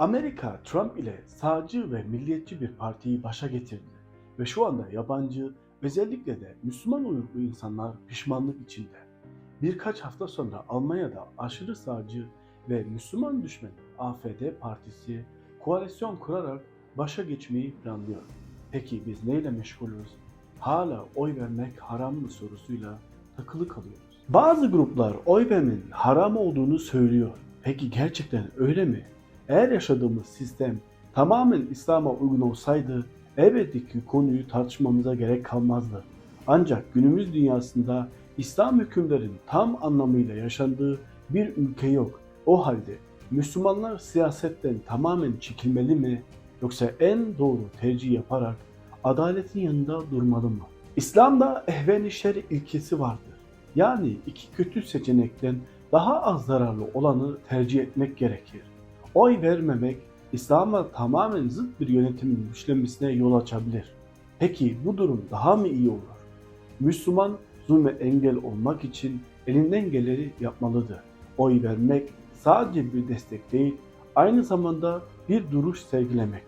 Amerika Trump ile sağcı ve milliyetçi bir partiyi başa getirdi ve şu anda yabancı özellikle de Müslüman uyruklu insanlar pişmanlık içinde. Birkaç hafta sonra Almanya'da aşırı sağcı ve Müslüman düşman AFD partisi koalisyon kurarak başa geçmeyi planlıyor. Peki biz neyle meşgulüz? Hala oy vermek haram mı sorusuyla takılı kalıyoruz. Bazı gruplar oy vermenin haram olduğunu söylüyor. Peki gerçekten öyle mi? Eğer yaşadığımız sistem tamamen İslam'a uygun olsaydı elbette ki konuyu tartışmamıza gerek kalmazdı. Ancak günümüz dünyasında İslam hükümlerin tam anlamıyla yaşandığı bir ülke yok. O halde Müslümanlar siyasetten tamamen çekilmeli mi yoksa en doğru tercih yaparak adaletin yanında durmalı mı? İslam'da ehven-i şer ilkesi vardır. Yani iki kötü seçenekten daha az zararlı olanı tercih etmek gerekir. Oy vermemek İslam'a tamamen zıt bir yönetimin güçlenmesine yol açabilir. Peki bu durum daha mı iyi olur? Müslüman zulme engel olmak için elinden geleni yapmalıdır. Oy vermek sadece bir destek değil, aynı zamanda bir duruş sergilemek.